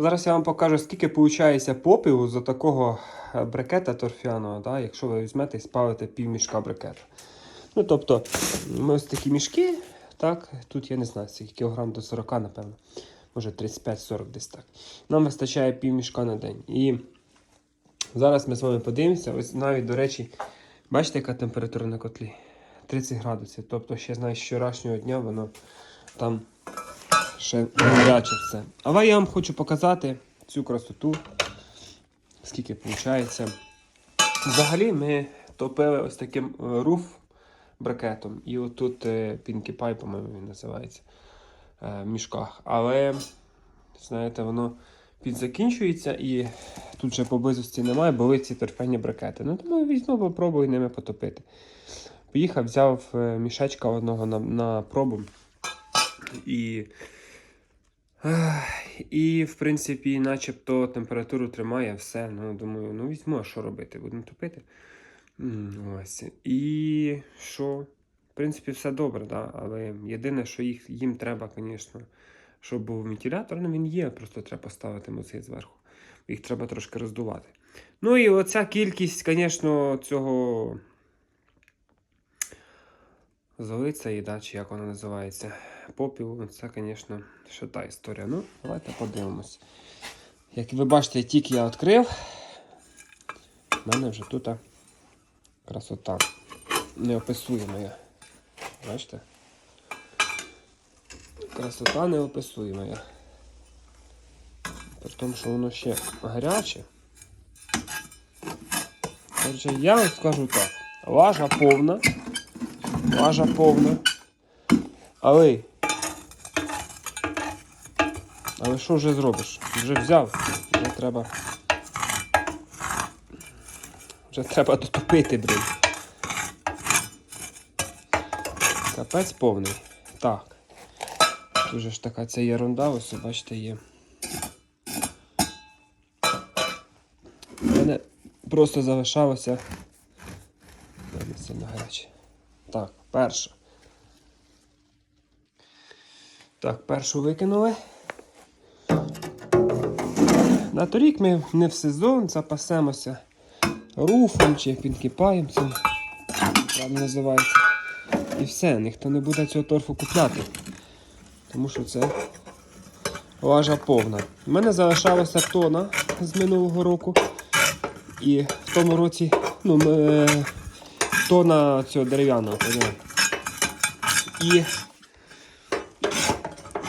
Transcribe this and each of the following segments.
Зараз я вам покажу, скільки виходить попілу за такого е, брикета торфяного, да, якщо ви візьмете і спалите пів мішка брикета. Ну, тобто, ми ось такі мішки, так, тут я не знаю, скільки кілограм до 40, напевно. Може 35-40 десь так. Нам вистачає пів мішка на день. І зараз ми з вами подивимося. Ось навіть, до речі, бачите, яка температура на котлі? 30 градусів. Тобто, ще знаєш, з вчорашнього дня воно там ще гаряче все. Але я вам хочу показати цю красоту, скільки виходить. Взагалі ми топили ось таким е, руф брикетом. І отут е, Pinkie Pie, по-моєму, він називається е, в мішках. Але, знаєте, воно підзакінчується і тут вже поблизості немає, були ці торфяні брикети. Ну, тому візьму, попробую ними потопити. Поїхав, взяв е, мішечка одного на, на пробу. І, і, в принципі, начебто температуру тримає, все. Ну, думаю, ну візьму, а що робити? Будемо топити. Ось. І що? В принципі, все добре, да? але єдине, що їх, їм треба, звісно, щоб був вентилятор, ну він є, просто треба поставити муцей зверху. Їх треба трошки роздувати. Ну і оця кількість, звісно, цього золиця їда, чи як вона називається, попілу, це, звісно, ще та історія. Ну, давайте подивимось. Як ви бачите, тільки я відкрив, в мене вже тут красота. Неописуєма я. Бачите? Красота неописуєма я. При тому, що воно ще гаряче. Короче, я вам скажу так. Лажа повна. Лажа повна. Але. Але що вже зробиш? Вже взяв. Вже треба. Вже треба дотопити, блін. Капець повний. Так. Тут же ж така ця ерунда, ось бачите, є. У мене просто залишалося. Сильно гаряче. Так, перша. Так, першу викинули. На торік ми не в сезон запасемося руфом чи пінкіпаєм, цим правильно називається. І все, ніхто не буде цього торфу купляти. Тому що це лажа повна. У мене залишалася тона з минулого року. І в тому році ну, м- е, тона цього дерев'яного. І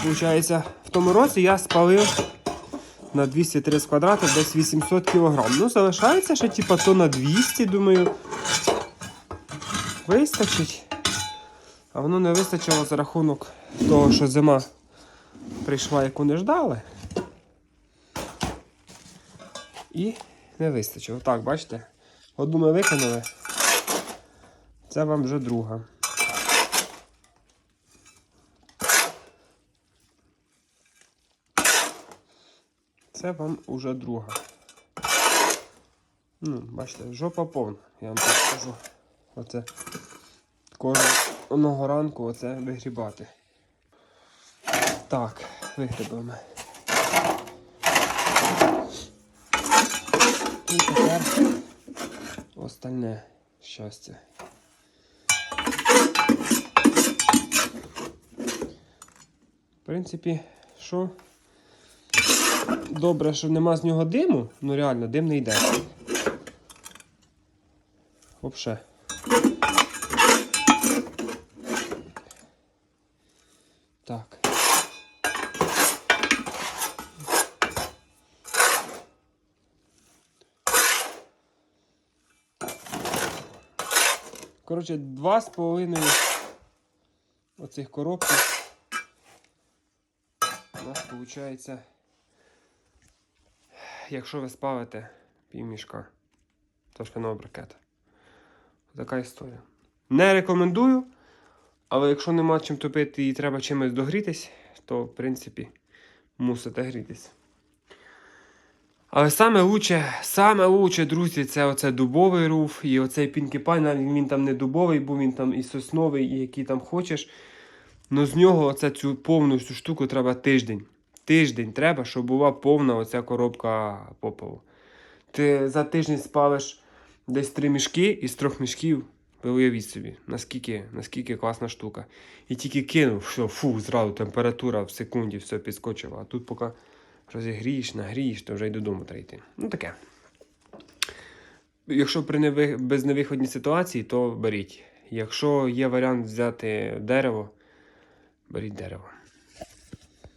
виходить, в тому році я спалив на 230 квадратів десь 800 кг. Ну, залишається ще типа тона 200, думаю. Вистачить. А воно не вистачило за рахунок того, що зима прийшла, яку не ждали. І не вистачило. Так, бачите? Одну ми виконали. Це вам вже друга. Це вам уже друга. Ну, бачите, жопа повна, я вам так скажу. Оце кожного ранку оце вигрібати. Так, вигрібаємо. І тепер остальне щастя. В принципі, що? Добре, що нема з нього диму, ну реально, дим не йде. Вообще. Так. Коротше, два з половиною оцих коробків. У нас виходить, якщо ви спалите півмішка торфяного брикета. Така історія. Не рекомендую, але якщо нема чим топити і треба чимось догрітись, то в принципі мусите грітись. Але саме лучше, саме лучше, друзі, це оце дубовий руф і оцей пінкіпай, навіть він там не дубовий, був він там і сосновий, і який там хочеш. Ну з нього оце цю повну всю штуку треба тиждень. Тиждень треба, щоб була повна оця коробка попелу. Ти за тиждень спалиш десь три мішки, із трьох мішків ви уявіть собі, наскільки, наскільки класна штука. І тільки кинув, що фу, зразу температура в секунді все підскочила. А тут поки розігрієш, нагрієш, то вже й додому треба йти. Ну таке. Якщо при неви... безневиходній ситуації, то беріть. Якщо є варіант взяти дерево, беріть дерево.